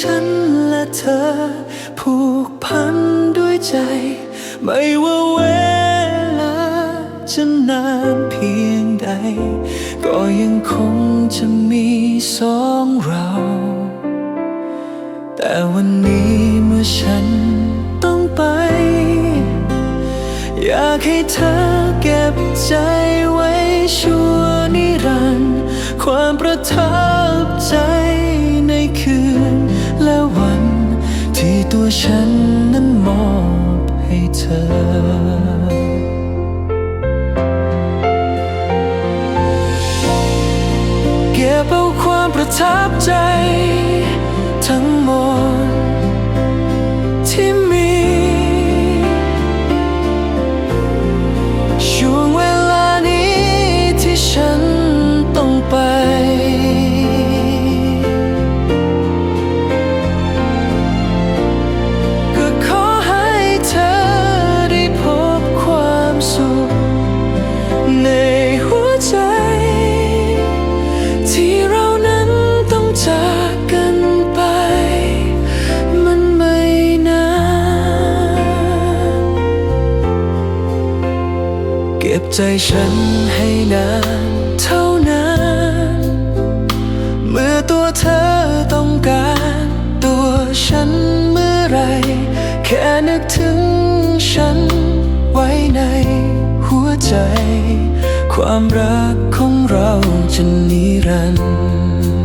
ฉันและเธอ ผูกพันด้วยใจ ไม่ว่าเวลาจะนานเพียงใด ก็ยังคงจะมีสองเรา แต่วันนี้เมื่อฉันต้องไป อยากให้เธอเก็บใจไว้ชั่วนิรันดร์ความประทับใจ ทับใจ ใจฉันให้นานเท่านั้น เมื่อตัวเธอต้องการตัวฉันเมื่อไร แค่นึกถึงฉันไว้ในหัวใจ ความรักของเราจะนิรันดร์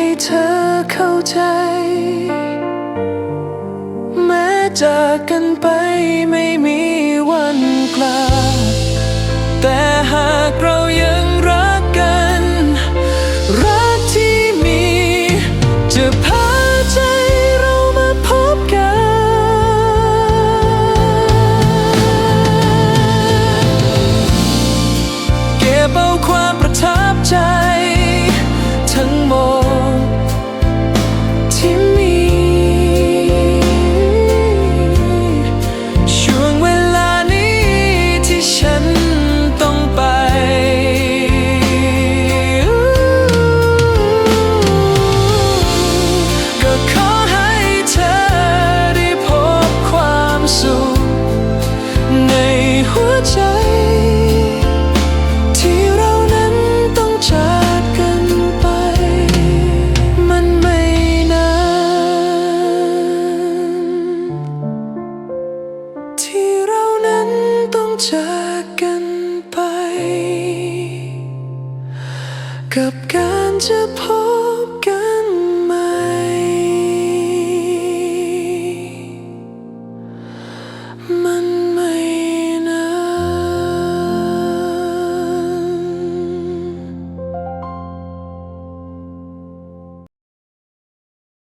ให้เธอเข้าใจ แม้จากกันไปไม่มี ใจ ที่เรานั้นต้องจากกันไป มันไม่นานที่เรานั้นต้องจากกันไป กับการจะพบ